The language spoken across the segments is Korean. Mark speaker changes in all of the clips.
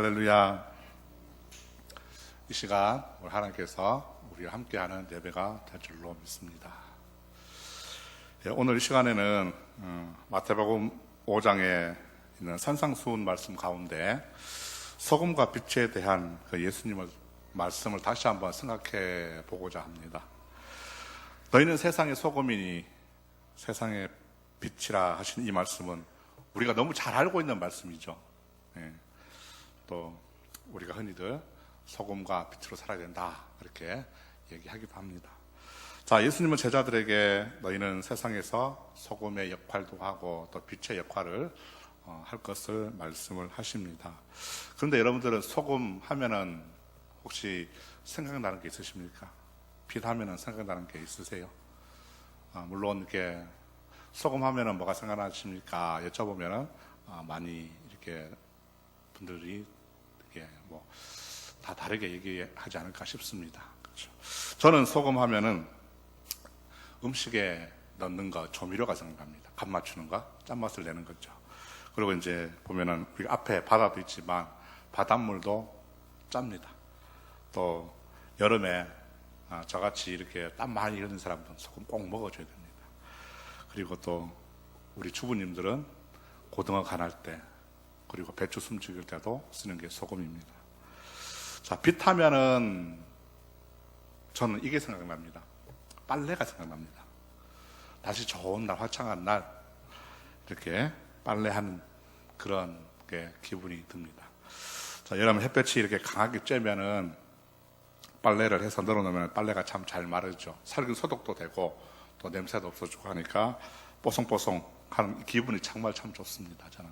Speaker 1: 할렐루야. 이 시간 우리 하나님께서 우리와 함께하는 예배가 될 줄로 믿습니다. 예, 오늘 이 시간에는 어, 마태복음 5장에 있는 산상수훈 말씀 가운데 소금과 빛에 대한 그 예수님의 말씀을 다시 한번 생각해 보고자 합니다. 너희는 세상의 소금이니 세상의 빛이라 하신 이 말씀은 우리가 너무 잘 알고 있는 말씀이죠. 예. 또 우리가 흔히들 소금과 빛으로 살아야 된다 이렇게 얘기하기도 합니다. 자, 예수님은 제자들에게 너희는 세상에서 소금의 역할도 하고 또 빛의 역할을 어, 할 것을 말씀을 하십니다. 그런데 여러분들은 소금 하면은 혹시 생각나는 게 있으십니까? 빛 하면은 생각나는 게 있으세요? 아, 물론 이렇게 소금 하면은 뭐가 생각나십니까? 여쭤보면은 아, 많이 이렇게 분들이 뭐 다 다르게 얘기하지 않을까 싶습니다. 그렇죠. 저는 소금 하면은 음식에 넣는 거 조미료가 생각납니다. 간 맞추는 거, 짠맛을 내는 거죠. 그리고 이제 보면은 우리 앞에 바다도 있지만 바닷물도 짭니다. 또 여름에 아, 저같이 이렇게 땀 많이 흘리는 사람들은 소금 꼭 먹어줘야 됩니다. 그리고 또 우리 주부님들은 고등어 간할 때 그리고 배추 숨죽일 때도 쓰는 게 소금입니다. 자, 빛 하면은 저는 이게 생각납니다. 빨래가 생각납니다. 다시 좋은 날, 화창한 날, 이렇게 빨래하는 그런 게 기분이 듭니다. 자, 여러분 햇볕이 이렇게 강하게 쬐면은 빨래를 해서 널어놓으면 빨래가 참 잘 마르죠. 살균 소독도 되고 또 냄새도 없어지고 하니까 뽀송뽀송 하는 기분이 정말 참 좋습니다. 저는.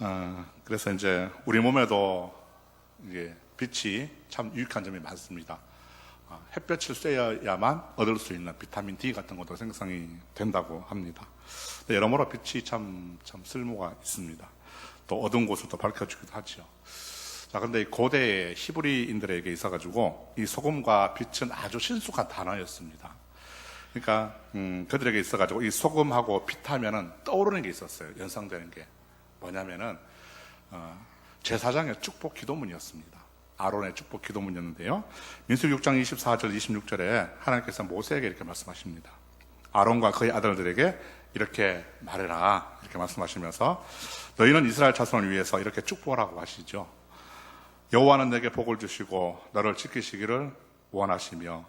Speaker 1: 어, 그래서 이제 우리 몸에도 이게 빛이 참 유익한 점이 많습니다. 어, 햇볕을 쐬야만 얻을 수 있는 비타민 D 같은 것도 생성이 된다고 합니다. 네, 여러모로 빛이 참, 참 쓸모가 있습니다. 또 어두운 곳을 또 밝혀주기도 하죠. 자, 근데 이 고대 히브리인들에게 있어가지고 이 소금과 빛은 아주 신숙한 단어였습니다. 그러니까, 음, 그들에게 있어가지고 이 소금하고 빛하면은 떠오르는 게 있었어요. 연상되는 게. 뭐냐면은, 어, 제사장의 축복 기도문이었습니다. 아론의 축복 기도문이었는데요. 민수 6장 24절 26절에 하나님께서 모세에게 이렇게 말씀하십니다. 아론과 그의 아들들에게 이렇게 말해라 이렇게 말씀하시면서 너희는 이스라엘 자손을 위해서 이렇게 축복하라고 하시죠. 여호와는 내게 복을 주시고 너를 지키시기를 원하시며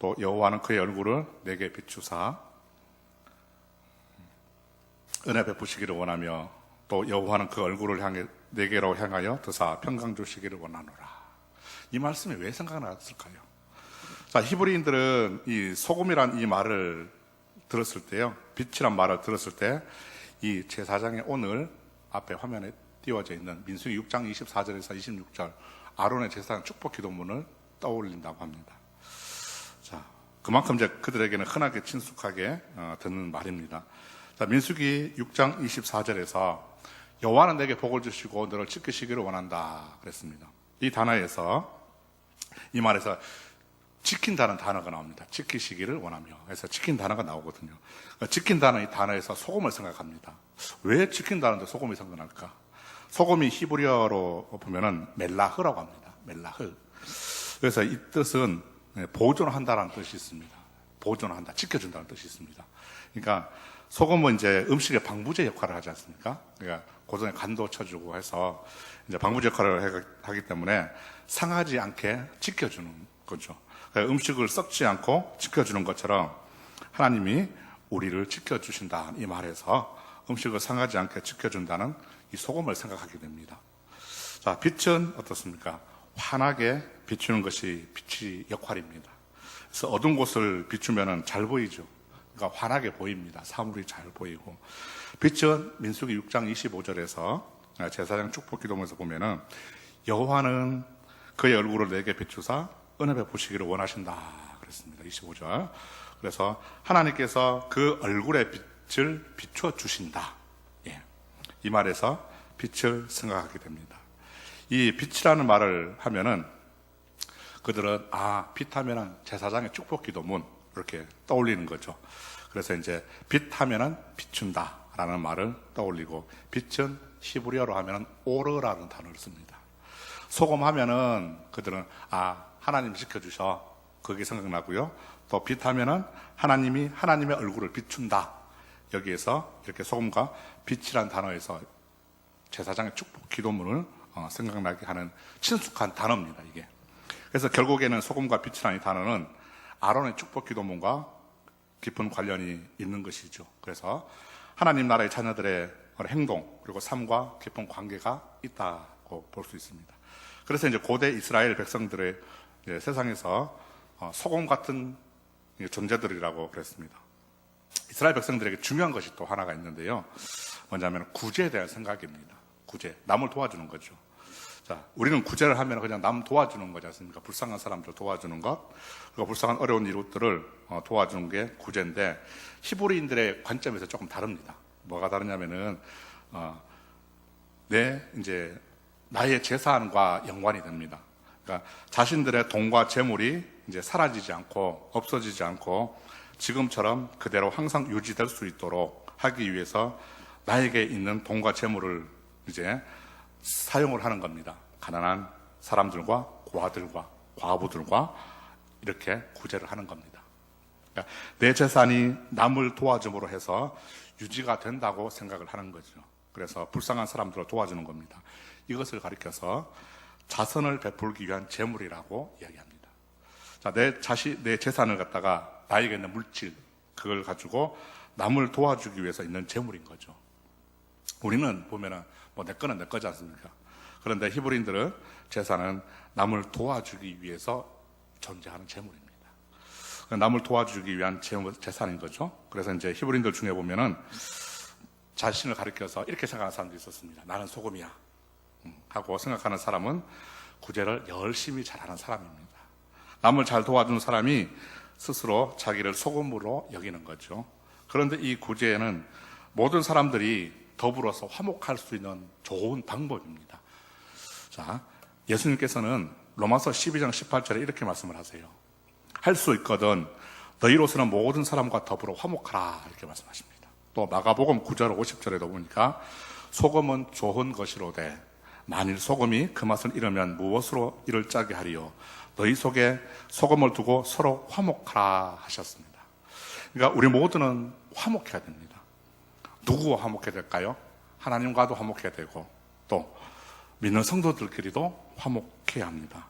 Speaker 1: 또 여호와는 그의 얼굴을 내게 비추사 은혜 베푸시기를 원하며 또 여호와는 그 얼굴을 향해 내게로 향하여 드사 평강 주시기를 원하노라. 이 말씀이 왜 생각났을까요? 자, 히브리인들은 이 소금이란 이 말을 들었을 때요. 빛이란 말을 들었을 때 이 제사장의 오늘 앞에 화면에 띄워져 있는 민수기 6장 24절에서 26절 아론의 제사장 축복 기도문을 떠올린다고 합니다. 자, 그만큼 이제 그들에게는 흔하게 친숙하게 어, 듣는 말입니다. 자, 민수기 6장 24절에서 여호와는 내게 복을 주시고 너를 지키시기를 원한다 그랬습니다. 이 단어에서 이 말에서 지킨다는 단어가 나옵니다. 지키시기를 원하며. 그래서 지킨 단어가 나오거든요. 그러니까 지킨다는 이 단어에서 소금을 생각합니다. 왜 지킨다는데 소금이 생각날까? 소금이 히브리어로 보면은 멜라흐라고 합니다. 멜라흐. 그래서 이 뜻은 보존한다라는 뜻이 있습니다. 보존한다, 지켜준다는 뜻이 있습니다. 그러니까 소금은 이제 음식의 방부제 역할을 하지 않습니까? 그러니까 고전에 간도 쳐주고 해서 이제 방부제 역할을 하기 때문에 상하지 않게 지켜주는 거죠. 그러니까 음식을 썩지 않고 지켜주는 것처럼 하나님이 우리를 지켜주신다 이 말에서 음식을 상하지 않게 지켜준다는 이 소금을 생각하게 됩니다. 자, 빛은 어떻습니까? 환하게 비추는 것이 빛의 역할입니다. 그래서 어두운 곳을 비추면 잘 보이죠. 그러니까 환하게 보입니다. 사물이 잘 보이고. 빛은 민수기 6장 25절에서 제사장 축복 기도문에서 보면은 여호와는 그의 얼굴을 내게 비추사 은혜 베푸시기를 원하신다 그랬습니다. 25절. 그래서 하나님께서 그 얼굴의 빛을 비춰 주신다. 예. 이 말에서 빛을 생각하게 됩니다. 이 빛이라는 말을 하면은 그들은 아 빛하면은 제사장의 축복 기도문 이렇게 떠올리는 거죠. 그래서 이제 빛하면은 비춘다 라는 말을 떠올리고 빛은 히브리어로 하면은 오르라는 단어를 씁니다. 소금 하면은 그들은 아 하나님 지켜주셔 그게 생각나고요. 또 빛하면은 하나님이 하나님의 얼굴을 비춘다. 여기에서 이렇게 소금과 빛이란 단어에서 제사장의 축복 기도문을 어, 생각나게 하는 친숙한 단어입니다. 이게. 그래서 결국에는 소금과 빛이라는 이 단어는 아론의 축복 기도문과 깊은 관련이 있는 것이죠. 그래서 하나님 나라의 자녀들의 행동 그리고 삶과 깊은 관계가 있다고 볼 수 있습니다. 그래서 이제 고대 이스라엘 백성들의 이제 세상에서 어, 소금 같은 존재들이라고 그랬습니다. 이스라엘 백성들에게 중요한 것이 또 하나가 있는데요. 뭐냐면 구제에 대한 생각입니다. 구제, 남을 도와주는 거죠. 자, 우리는 구제를 하면 그냥 남 도와주는 거지 않습니까? 불쌍한 사람들 도와주는 것, 그리고 불쌍한 어려운 이웃들을 어, 도와주는 게 구제인데 히브리인들의 관점에서 조금 다릅니다. 뭐가 다르냐면은 어, 내 이제 나의 재산과 연관이 됩니다. 그러니까 자신들의 돈과 재물이 이제 사라지지 않고 없어지지 않고 지금처럼 그대로 항상 유지될 수 있도록 하기 위해서 나에게 있는 돈과 재물을 이제 사용을 하는 겁니다. 가난한 사람들과 고아들과 과부들과 이렇게 구제를 하는 겁니다. 그러니까 내 재산이 남을 도와줌으로 해서 유지가 된다고 생각을 하는 거죠. 그래서 불쌍한 사람들을 도와주는 겁니다. 이것을 가리켜서 자선을 베풀기 위한 재물이라고 이야기합니다. 자, 내 자신, 내 재산을 갖다가 나에게 있는 물질, 그걸 가지고 남을 도와주기 위해서 있는 재물인 거죠. 우리는 보면은 뭐 내 거는 내 거지 않습니까? 그런데 히브리인들은 재산은 남을 도와주기 위해서 존재하는 재물입니다. 남을 도와주기 위한 재산인 거죠. 그래서 이제 히브리인들 중에 보면은 자신을 가리켜서 이렇게 생각하는 사람도 있었습니다. 나는 소금이야. 음, 하고 생각하는 사람은 구제를 열심히 잘하는 사람입니다. 남을 잘 도와주는 사람이 스스로 자기를 소금으로 여기는 거죠. 그런데 이 구제에는 모든 사람들이 더불어서 화목할 수 있는 좋은 방법입니다. 자, 예수님께서는 로마서 12장 18절에 이렇게 말씀을 하세요. 할 수 있거든 너희로서는 모든 사람과 더불어 화목하라 이렇게 말씀하십니다. 또 마가복음 9절 50절에도 보니까 소금은 좋은 것이로되 만일 소금이 그 맛을 잃으면 무엇으로 이를 짜게 하리요 너희 속에 소금을 두고 서로 화목하라 하셨습니다. 그러니까 우리 모두는 화목해야 됩니다. 누구와 화목해야 될까요? 하나님과도 화목해야 되고 또 믿는 성도들끼리도 화목해야 합니다.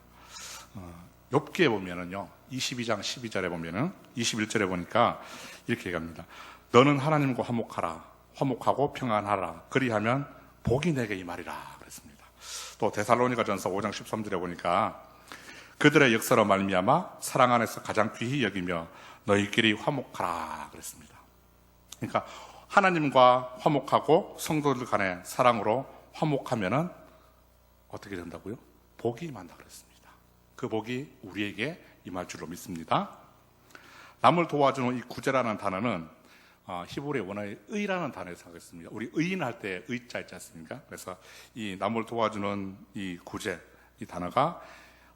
Speaker 1: 어, 욥기에 보면은요. 22장 12절에 보면은 21절에 보니까 이렇게 얘기합니다. 너는 하나님과 화목하라. 화목하고 평안하라. 그리하면 복이 내게 이 말이라 그랬습니다. 또 데살로니가 전서 5장 13절에 보니까 그들의 역사로 말미암아 사랑 안에서 가장 귀히 여기며 너희끼리 화목하라 그랬습니다. 그러니까 하나님과 화목하고 성도들 간의 사랑으로 화목하면은 어떻게 된다고요? 복이 임한다 그랬습니다. 그 복이 우리에게 임할 줄로 믿습니다. 남을 도와주는 이 구제라는 단어는 어, 히브리 원어의 의라는 단어에서 하겠습니다. 우리 의인할 때 의자 있지 않습니까? 그래서 이 남을 도와주는 이 구제, 이 단어가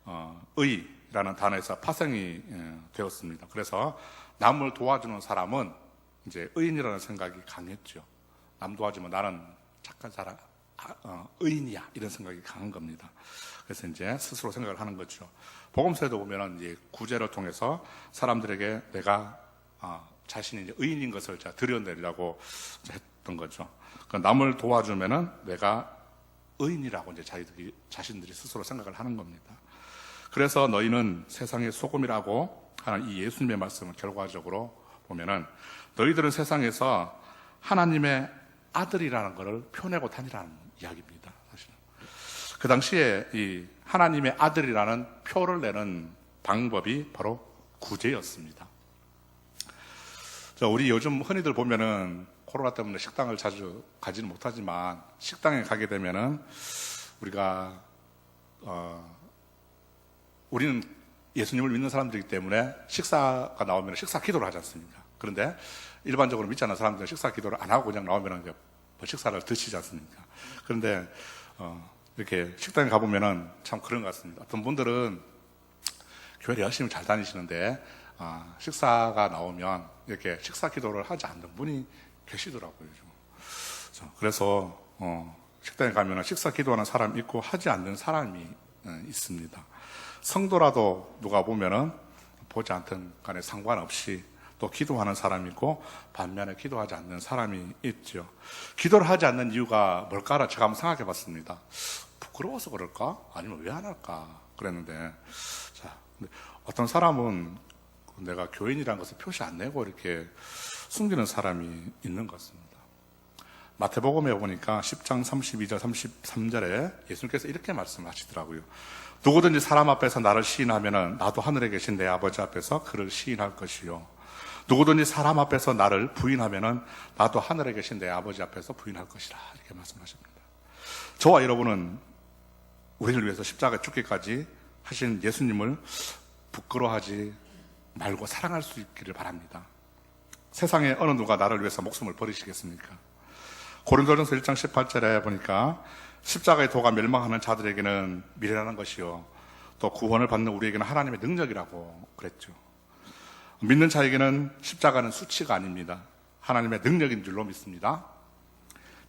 Speaker 1: 어, 의라는 단어에서 파생이 예, 되었습니다. 그래서 남을 도와주는 사람은 이제 의인이라는 생각이 강했죠. 남 도와주면 나는 착한 사람, 아, 어, 의인이야 이런 생각이 강한 겁니다. 그래서 이제 스스로 생각을 하는 거죠. 복음서에도 보면은 이제 구제를 통해서 사람들에게 내가 어, 자신이 이제 의인인 것을 자 드러내려고 했던 거죠. 그 남을 도와주면은 내가 의인이라고 이제 자기들이 자신들이 스스로 생각을 하는 겁니다. 그래서 너희는 세상의 소금이라고 하는 이 예수님의 말씀을 결과적으로 보면은 너희들은 세상에서 하나님의 아들이라는 것을 표내고 다니라는 이야기입니다. 사실은. 그 당시에 이 하나님의 아들이라는 표를 내는 방법이 바로 구제였습니다. 자, 우리 요즘 흔히들 보면은 코로나 때문에 식당을 자주 가지는 못하지만 식당에 가게 되면은 우리가 어, 우리는 예수님을 믿는 사람들이기 때문에 식사가 나오면 식사 기도를 하지 않습니까? 그런데 일반적으로 믿지 않는 사람들은 식사 기도를 안 하고 그냥 나오면 뭐 식사를 드시지 않습니까? 그런데 어, 이렇게 식당에 가보면은 참 그런 것 같습니다. 어떤 분들은 교회 열심히 잘 다니시는데 아, 식사가 나오면 이렇게 식사 기도를 하지 않는 분이 계시더라고요. 그래서 어, 식당에 가면 식사 기도하는 사람 있고 하지 않는 사람이 어, 있습니다. 성도라도 누가 보면은 보지 않든 간에 상관없이 또 기도하는 사람이 있고 반면에 기도하지 않는 사람이 있죠. 기도를 하지 않는 이유가 뭘까를 제가 한번 생각해 봤습니다. 부끄러워서 그럴까? 아니면 왜 안 할까? 그랬는데, 자, 어떤 사람은 내가 교인이라는 것을 표시 안 내고 이렇게 숨기는 사람이 있는 것 같습니다. 마태복음에 보니까 10장 32절 33절에 예수님께서 이렇게 말씀하시더라고요. 누구든지 사람 앞에서 나를 시인하면은 나도 하늘에 계신 내 아버지 앞에서 그를 시인할 것이요. 누구든지 사람 앞에서 나를 부인하면은 나도 하늘에 계신 내 아버지 앞에서 부인할 것이라 이렇게 말씀하십니다. 저와 여러분은 우리를 위해서 십자가 죽기까지 하신 예수님을 부끄러워하지 말고 사랑할 수 있기를 바랍니다. 세상에 어느 누가 나를 위해서 목숨을 버리시겠습니까? 고린도전서 1장 18절에 보니까 십자가의 도가 멸망하는 자들에게는 미래라는 것이요. 또 구원을 받는 우리에게는 하나님의 능력이라고 그랬죠. 믿는 자에게는 십자가는 수치가 아닙니다. 하나님의 능력인 줄로 믿습니다.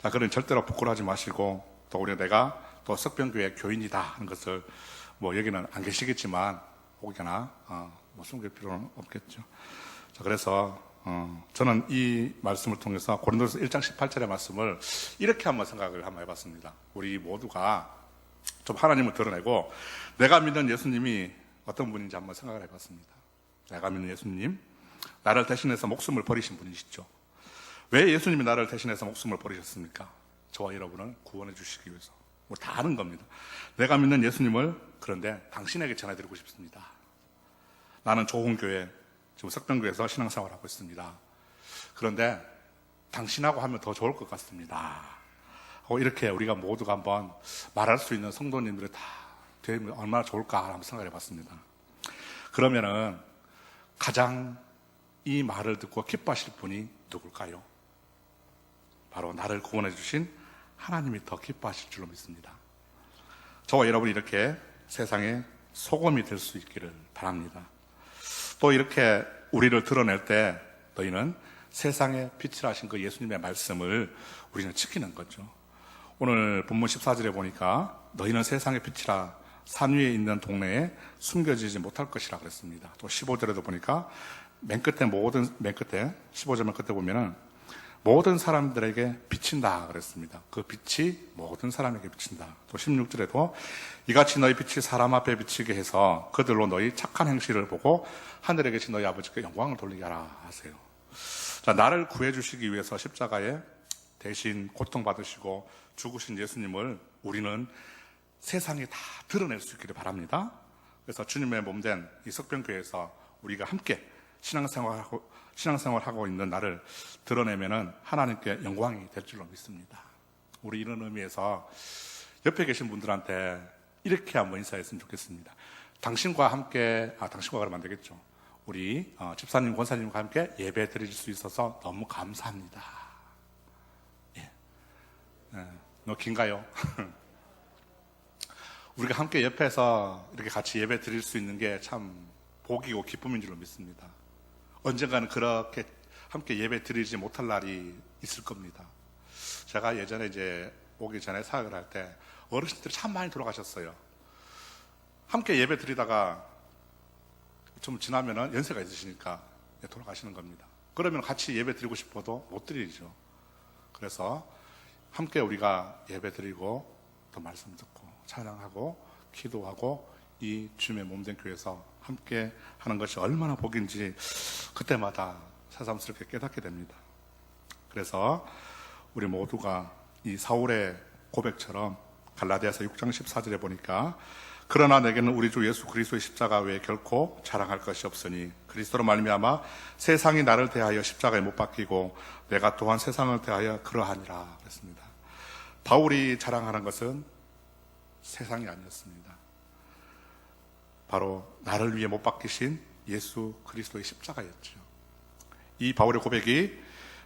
Speaker 1: 자, 그런 절대로 부끄러워하지 마시고 또 우리 내가 또 석병교회 교인이다 하는 것을 뭐 여기는 안 계시겠지만 혹여나 어, 뭐 숨길 필요는 없겠죠. 자, 그래서 어, 저는 이 말씀을 통해서 고린도서 1장 18절의 말씀을 이렇게 한번 생각을 한번 해봤습니다. 우리 모두가 좀 하나님을 드러내고 내가 믿는 예수님이 어떤 분인지 한번 생각을 해봤습니다. 내가 믿는 예수님, 나를 대신해서 목숨을 버리신 분이시죠. 왜 예수님이 나를 대신해서 목숨을 버리셨습니까? 저와 여러분을 구원해 주시기 위해서. 뭐다 아는 겁니다. 내가 믿는 예수님을 그런데 당신에게 전해드리고 싶습니다. 나는 좋은 교회, 지금 석병교에서 신앙생활을 하고 있습니다. 그런데 당신하고 하면 더 좋을 것 같습니다. 이렇게 우리가 모두가 한번 말할 수 있는 성도님들이 다 되면 얼마나 좋을까 한번 생각해 봤습니다. 그러면은 가장 이 말을 듣고 기뻐하실 분이 누굴까요? 바로 나를 구원해 주신 하나님이 더 기뻐하실 줄로 믿습니다. 저와 여러분이 이렇게 세상에 소금이 될 수 있기를 바랍니다. 또 이렇게 우리를 드러낼 때 너희는 세상에 빛을 하신 그 예수님의 말씀을 우리는 지키는 거죠. 오늘 본문 14절에 보니까 너희는 세상의 빛이라 산 위에 있는 동네에 숨겨지지 못할 것이라 그랬습니다. 또 15절에도 보니까 맨 끝에 모든 맨 끝에 15절 맨 끝에 보면은 모든 사람들에게 비친다 그랬습니다. 그 빛이 모든 사람에게 비친다. 또 16절에도 이같이 너희 빛이 사람 앞에 비치게 해서 그들로 너희 착한 행실을 보고 하늘에 계신 너희 아버지께 영광을 돌리게 하라 하세요. 자, 나를 구해 주시기 위해서 십자가에 대신 고통받으시고 죽으신 예수님을 우리는 세상에 다 드러낼 수 있기를 바랍니다. 그래서 주님의 몸된 이 석병교회에서 우리가 함께 신앙생활하고 신앙생활하고 있는 나를 드러내면은 하나님께 영광이 될 줄로 믿습니다. 우리 이런 의미에서 옆에 계신 분들한테 이렇게 한번 인사했으면 좋겠습니다. 당신과 함께 아 당신과 그러면 안 되겠죠. 우리 어, 집사님, 권사님과 함께 예배 드릴 수 있어서 너무 감사합니다. 예. 예. 너 긴가요? 우리가 함께 옆에서 이렇게 같이 예배 드릴 수 있는 게 참 복이고 기쁨인 줄로 믿습니다. 언젠가는 그렇게 함께 예배 드리지 못할 날이 있을 겁니다. 제가 예전에 이제 오기 전에 사역을 할 때 어르신들이 참 많이 돌아가셨어요. 함께 예배 드리다가 좀 지나면은 연세가 있으시니까 돌아가시는 겁니다. 그러면 같이 예배 드리고 싶어도 못 드리죠. 그래서 함께 우리가 예배 드리고 또 말씀 듣고 찬양하고 기도하고 이 주님의 몸된 교회에서 함께 하는 것이 얼마나 복인지 그때마다 새삼스럽게 깨닫게 됩니다. 그래서 우리 모두가 이 사울의 고백처럼 갈라디아서 6장 14절에 보니까 그러나 내게는 우리 주 예수 그리스도의 십자가 외에 결코 자랑할 것이 없으니 그리스도로 말미암아 세상이 나를 대하여 십자가에 못 박히고 내가 또한 세상을 대하여 그러하니라 그랬습니다. 바울이 자랑하는 것은 세상이 아니었습니다. 바로 나를 위해 못 박히신 예수 그리스도의 십자가였죠. 이 바울의 고백이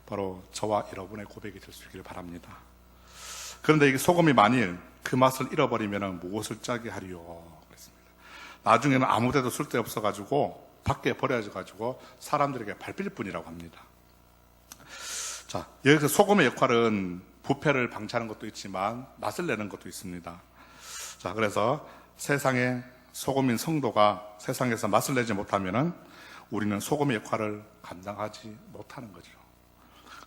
Speaker 1: 바로 저와 여러분의 고백이 될 수 있기를 바랍니다. 그런데 이게 소금이 만일 그 맛을 잃어버리면 무엇을 짜게 하리요? 그랬습니다. 나중에는 아무데도 쓸데 없어가지고 밖에 버려져가지고 사람들에게 밟힐 뿐이라고 합니다. 자, 여기서 소금의 역할은 부패를 방치하는 것도 있지만 맛을 내는 것도 있습니다. 자, 그래서 세상에 소금인 성도가 세상에서 맛을 내지 못하면은 우리는 소금의 역할을 감당하지 못하는 거죠.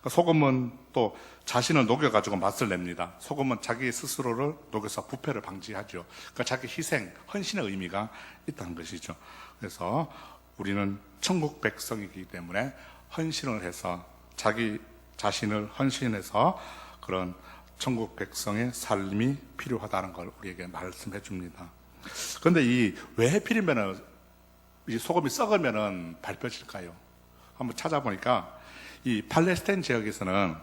Speaker 1: 그러니까 소금은 또 자신을 녹여가지고 맛을 냅니다. 소금은 자기 스스로를 녹여서 부패를 방지하죠. 그러니까 자기 희생, 헌신의 의미가 있다는 것이죠. 그래서 우리는 천국 백성이기 때문에 헌신을 해서 자기 자신을 헌신해서 그런 천국 백성의 삶이 필요하다는 걸 우리에게 말씀해 줍니다. 그런데 이왜 하필이면은 이 소금이 썩으면은 밟혀질까요? 한번 찾아보니까 이 팔레스타인 지역에서는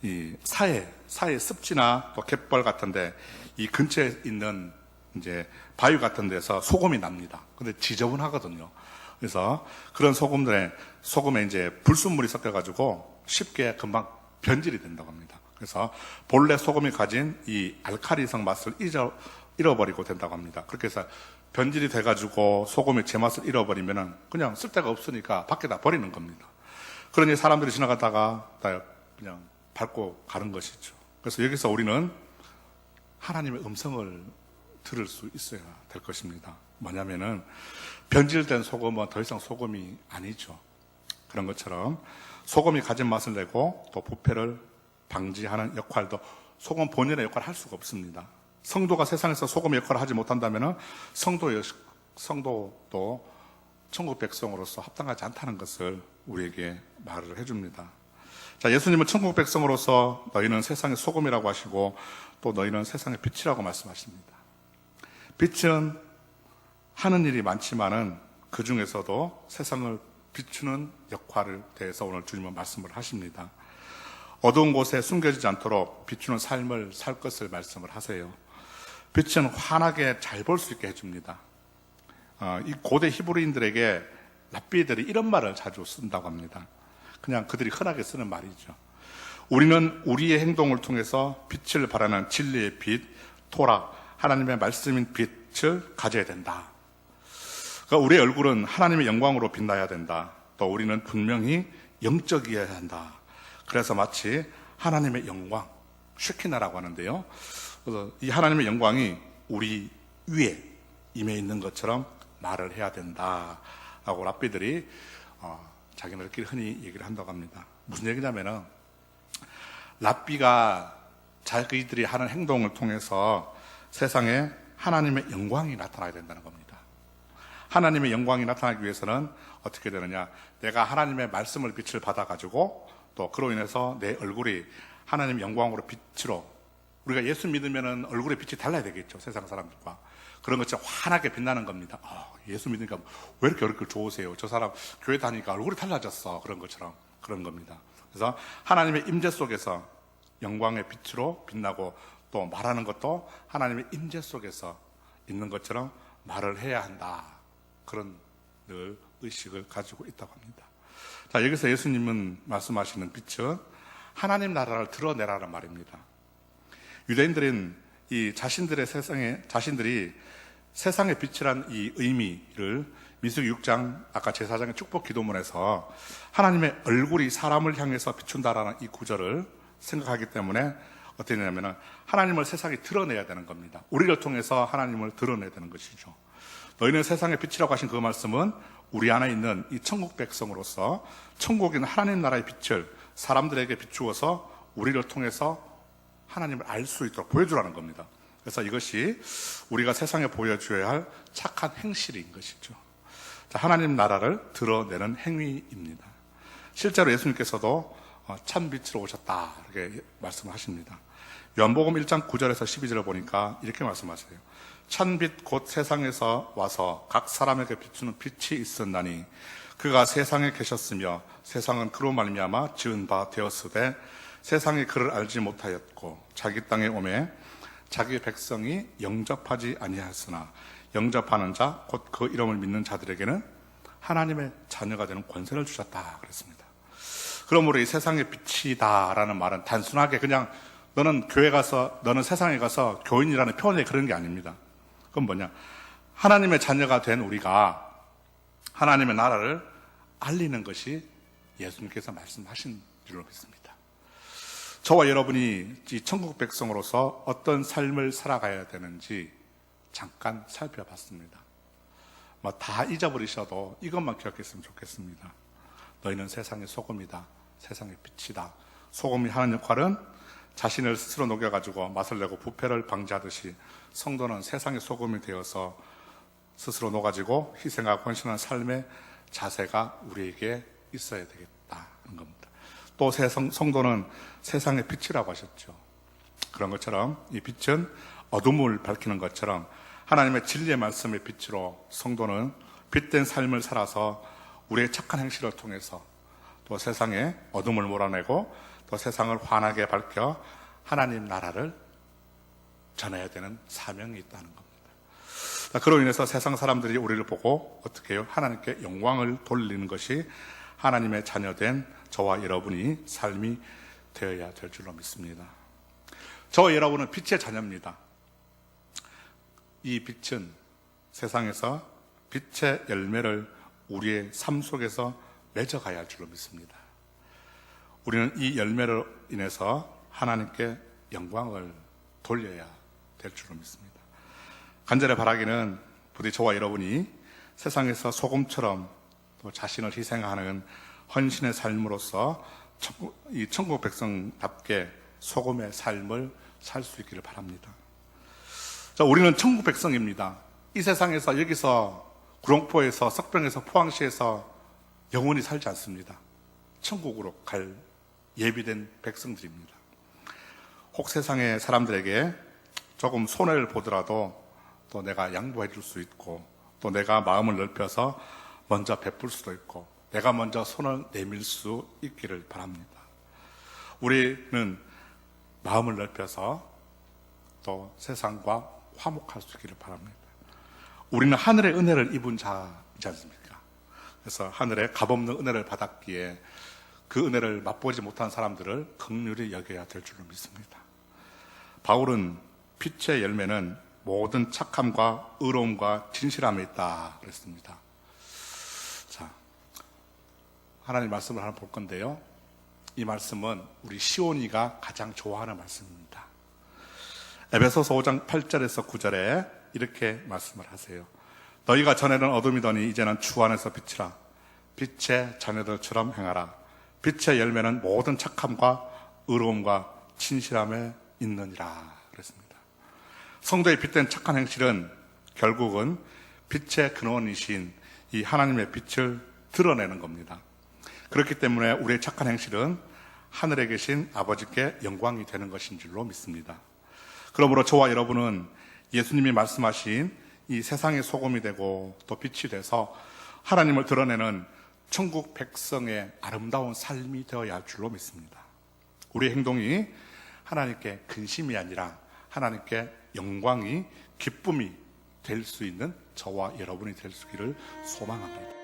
Speaker 1: 이 사해, 사해 습지나 또 갯벌 같은데 이 근처에 있는 이제 바위 같은 데서 소금이 납니다. 근데 지저분하거든요. 그래서 그런 소금들에 소금에 이제 불순물이 섞여가지고 쉽게 금방 변질이 된다고 합니다. 그래서 본래 소금이 가진 이 알카리성 맛을 잊어, 잃어버리고 된다고 합니다. 그렇게 해서 변질이 돼가지고 소금의 제맛을 잃어버리면은 그냥 쓸데가 없으니까 밖에다 버리는 겁니다. 그러니 사람들이 지나가다가 다 그냥 밟고 가는 것이죠. 그래서 여기서 우리는 하나님의 음성을 들을 수 있어야 될 것입니다. 뭐냐면은 변질된 소금은 더 이상 소금이 아니죠. 그런 것처럼 소금이 가진 맛을 내고 또 부패를 방지하는 역할도 소금 본연의 역할을 할 수가 없습니다. 성도가 세상에서 소금의 역할을 하지 못한다면 성도의 성도도 천국 백성으로서 합당하지 않다는 것을 우리에게 말을 해줍니다. 자, 예수님은 천국 백성으로서 너희는 세상의 소금이라고 하시고 또 너희는 세상의 빛이라고 말씀하십니다. 빛은 하는 일이 많지만은 그 중에서도 세상을 비추는 역할을 대해서 오늘 주님은 말씀을 하십니다. 어두운 곳에 숨겨지지 않도록 비추는 삶을 살 것을 말씀을 하세요. 빛은 환하게 잘 볼 수 있게 해줍니다. 어, 이 고대 히브리인들에게 랍비들이 이런 말을 자주 쓴다고 합니다. 그냥 그들이 흔하게 쓰는 말이죠. 우리는 우리의 행동을 통해서 빛을 발하는 진리의 빛, 토라, 하나님의 말씀인 빛을 가져야 된다. 그러니까 우리의 얼굴은 하나님의 영광으로 빛나야 된다. 또 우리는 분명히 영적이어야 한다. 그래서 마치 하나님의 영광, 쉐키나라고 하는데요. 그래서 이 하나님의 영광이 우리 위에 임해 있는 것처럼 말을 해야 된다. 라고 랍비들이 어, 자기네들끼리 흔히 얘기를 한다고 합니다. 무슨 얘기냐면은 랍비가 자기들이 하는 행동을 통해서 세상에 하나님의 영광이 나타나야 된다는 겁니다. 하나님의 영광이 나타나기 위해서는 어떻게 되느냐? 내가 하나님의 말씀을 빛을 받아가지고 또 그로 인해서 내 얼굴이 하나님의 영광으로 빛으로 우리가 예수 믿으면은 얼굴의 빛이 달라야 되겠죠. 세상 사람들과. 그런 것처럼 환하게 빛나는 겁니다. 아, 예수 믿으니까 왜 이렇게 얼굴 좋으세요? 저 사람 교회 다니까 얼굴이 달라졌어. 그런 것처럼 그런 겁니다. 그래서 하나님의 임재 속에서 영광의 빛으로 빛나고 또 말하는 것도 하나님의 임재 속에서 있는 것처럼 말을 해야 한다. 그런 늘 의식을 가지고 있다고 합니다. 자, 여기서 예수님은 말씀하시는 빛은 하나님 나라를 드러내라는 말입니다. 유대인들은 이 자신들의 세상에, 자신들이 세상의 빛이란 이 의미를 민수기 6장 아까 제사장의 축복 기도문에서 하나님의 얼굴이 사람을 향해서 비춘다라는 이 구절을 생각하기 때문에 어떻게 되냐면은 하나님을 세상에 드러내야 되는 겁니다. 우리를 통해서 하나님을 드러내야 되는 것이죠. 너희는 세상의 빛이라고 하신 그 말씀은 우리 안에 있는 이 천국 백성으로서 천국인 하나님 나라의 빛을 사람들에게 비추어서 우리를 통해서 하나님을 알 수 있도록 보여주라는 겁니다. 그래서 이것이 우리가 세상에 보여줘야 할 착한 행실인 것이죠. 자, 하나님 나라를 드러내는 행위입니다. 실제로 예수님께서도 어, 참 빛으로 오셨다 이렇게 말씀을 하십니다. 요한복음 1장 9절에서 12절을 보니까 이렇게 말씀하세요. 찬빛 곧 세상에서 와서 각 사람에게 비추는 빛이 있었나니 그가 세상에 계셨으며 세상은 그로 말미암아 지은 바 되었으되 세상이 그를 알지 못하였고 자기 땅에 오매 자기 백성이 영접하지 아니하였으나 영접하는 자 곧 그 이름을 믿는 자들에게는 하나님의 자녀가 되는 권세를 주셨다 그랬습니다. 그러므로 이 세상의 빛이다라는 말은 단순하게 그냥 너는 교회 가서 너는 세상에 가서 교인이라는 표현이 그런 게 아닙니다. 그건 뭐냐? 하나님의 자녀가 된 우리가 하나님의 나라를 알리는 것이 예수님께서 말씀하신 줄로 믿습니다. 저와 여러분이 이 천국 백성으로서 어떤 삶을 살아가야 되는지 잠깐 살펴봤습니다. 뭐다 잊어버리셔도 이것만 기억했으면 좋겠습니다. 너희는 세상의 소금이다. 세상의 빛이다. 소금이 하는 역할은 자신을 스스로 녹여가지고 맛을 내고 부패를 방지하듯이 성도는 세상의 소금이 되어서 스스로 녹아지고 희생하고 헌신하는 삶의 자세가 우리에게 있어야 되겠다는 겁니다. 또 세상, 성도는 세상의 빛이라고 하셨죠. 그런 것처럼 이 빛은 어둠을 밝히는 것처럼 하나님의 진리의 말씀의 빛으로 성도는 빛된 삶을 살아서 우리의 착한 행실을 통해서 또 세상에 어둠을 몰아내고 또 세상을 환하게 밝혀 하나님 나라를 전해야 되는 사명이 있다는 겁니다. 자, 그로 인해서 세상 사람들이 우리를 보고 어떻게 해요? 하나님께 영광을 돌리는 것이 하나님의 자녀된 저와 여러분이 삶이 되어야 될 줄로 믿습니다. 저와 여러분은 빛의 자녀입니다. 이 빛은 세상에서 빛의 열매를 우리의 삶 속에서 맺어가야 할 줄로 믿습니다. 우리는 이 열매를 인해서 하나님께 영광을 돌려야 될 줄로 믿습니다. 간절히 바라기는 부디 저와 여러분이 세상에서 소금처럼 또 자신을 희생하는 헌신의 삶으로서 이 천국 백성답게 소금의 삶을 살 수 있기를 바랍니다. 자, 우리는 천국 백성입니다. 이 세상에서 여기서 구룡포에서 석병에서 포항시에서 영원히 살지 않습니다. 천국으로 갈 예비된 백성들입니다. 혹 세상의 사람들에게 조금 손해를 보더라도 또 내가 양보해 줄 수 있고 또 내가 마음을 넓혀서 먼저 베풀 수도 있고 내가 먼저 손을 내밀 수 있기를 바랍니다. 우리는 마음을 넓혀서 또 세상과 화목할 수 있기를 바랍니다. 우리는 하늘의 은혜를 입은 자이지 않습니까? 그래서 하늘의 값없는 은혜를 받았기에 그 은혜를 맛보지 못한 사람들을 극률히 여겨야 될 줄로 믿습니다. 바울은 빛의 열매는 모든 착함과 의로움과 진실함에 있다 그랬습니다. 자, 하나님 말씀을 하나 볼 건데요. 이 말씀은 우리 시온이가 가장 좋아하는 말씀입니다. 에베소서 5장 8절에서 9절에 이렇게 말씀을 하세요. 너희가 전에는 어둠이더니 이제는 주 안에서 빛이라. 빛의 자녀들처럼 행하라. 빛의 열매는 모든 착함과 의로움과 진실함에 있느니라. 그랬습니다. 성도의 빛된 착한 행실은 결국은 빛의 근원이신 이 하나님의 빛을 드러내는 겁니다. 그렇기 때문에 우리의 착한 행실은 하늘에 계신 아버지께 영광이 되는 것인 줄로 믿습니다. 그러므로 저와 여러분은 예수님이 말씀하신 이 세상의 소금이 되고 또 빛이 돼서 하나님을 드러내는 천국 백성의 아름다운 삶이 되어야 할 줄로 믿습니다. 우리의 행동이 하나님께 근심이 아니라 하나님께 영광이 기쁨이 될 수 있는 저와 여러분이 될 수 있기를 소망합니다.